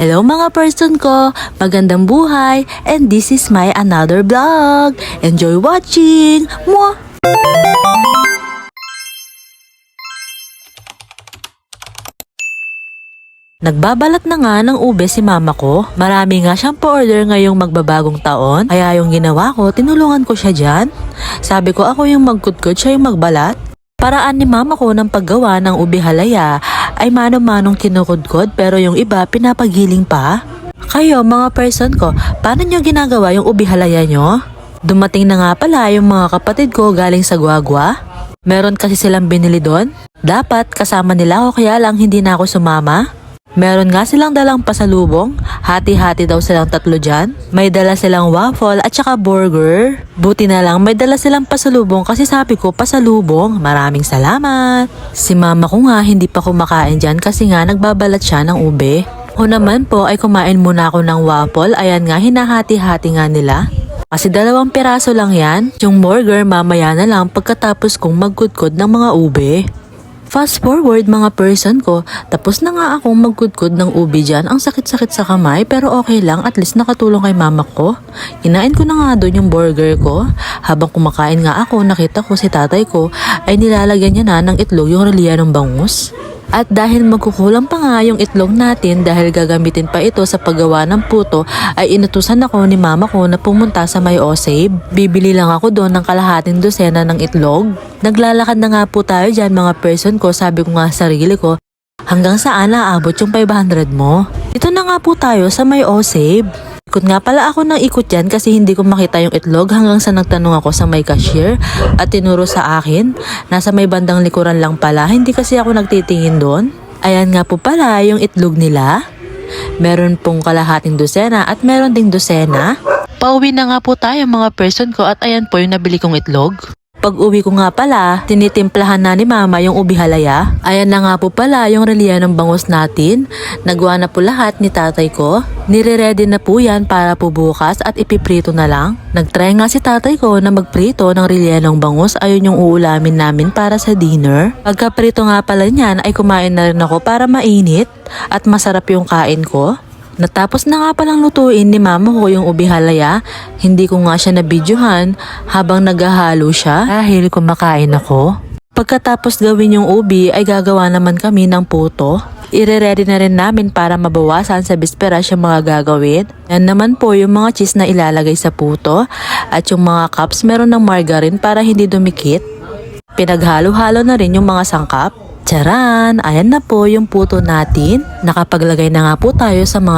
Hello mga person ko, magandang buhay, and this is my another vlog. Enjoy watching! Mwah! Nagbabalat na nga ng ube si mama ko. Marami nga siyang pa-order ngayong magbabagong taon. Kaya yung ginawa ko, tinulungan ko siya dyan. Sabi ko ako yung magkutkod, siya yung magbalat. Paraan ni mama ko ng paggawa ng ube halaya ay mano-manong kinukudkod pero yung iba pinapagiling pa. Kayo mga person ko, paano nyo ginagawa yung ube halaya nyo? Dumating na nga pala yung mga kapatid ko galing sa Guagua. Meron kasi silang binili doon. Dapat kasama nila ako kaya lang hindi na ako sumama. Meron nga silang dalang pasalubong. Hati-hati daw silang tatlo dyan. May dala silang waffle at saka burger. Buti na lang may dala silang pasalubong kasi sabi ko pasalubong. Maraming salamat. Si mama ko nga hindi pa kumakain dyan kasi nga nagbabalat siya ng ube. O naman po ay kumain muna ako ng waffle. Ayan nga hinahati-hati nga nila. Kasi dalawang piraso lang yan. Yung burger mamaya na lang pagkatapos kong magkudkod ng mga ube. Fast forward mga person ko, tapos na nga akong magkudkod ng ubi dyan. Ang sakit-sakit sa kamay pero okay lang at least nakatulong kay mama ko. Kinain ko na nga doon yung burger ko. Habang kumakain nga ako, nakita ko si tatay ko ay nilalagyan niya na ng itlog yung reliya ng bangus. At dahil magkukulang pa nga yung itlog natin dahil gagamitin pa ito sa paggawa ng puto, ay inutusan ako ni mama ko na pumunta sa may Osave. Bibili lang ako doon ng kalahating dosena ng itlog. Naglalakad na nga po tayo dyan mga person ko, sabi ko nga sa sarili ko, hanggang saan naabot yung 500 mo? Ito na nga po tayo sa may Osave. Ikot nga pala ako ng ikot yan kasi hindi ko makita yung itlog hanggang sa nagtanong ako sa may cashier at tinuro sa akin. Nasa may bandang likuran lang pala, hindi kasi ako nagtitingin doon. Ayan nga po pala yung itlog nila. Meron pong kalahating dosena at meron ding dosena. Pauwi na nga po tayo mga person ko at ayan po yung nabili kong itlog. Pag uwi ko nga pala, tinitimplahan na ni mama yung ubi halaya. Ayan na nga po pala yung reliya ng bangus natin. Nagawa na po lahat ni tatay ko. Nire-ready na po yan para po bukas at ipiprito na lang. Nagtry nga si tatay ko na magprito ng reliya ng bangus. Ayun yung uulamin namin para sa dinner. Pagkaprito nga pala niyan ay kumain na rin ako para mainit at masarap yung kain ko. Natapos na nga palang lutuin ni mama ko yung ubi halaya. Hindi ko nga siya nabidyohan habang naghahalo siya dahil kumakain ako. Pagkatapos gawin yung ubi ay gagawa naman kami ng puto. Ire-ready na rin namin para mabawasan sa bisperas yung mga gagawin. Yan naman po yung mga cheese na ilalagay sa puto at yung mga cups meron ng margarine para hindi dumikit. Pinaghalo-halo na rin yung mga sangkap. Charan! Ayan na po yung puto natin. Nakapaglagay na nga po tayo sa mga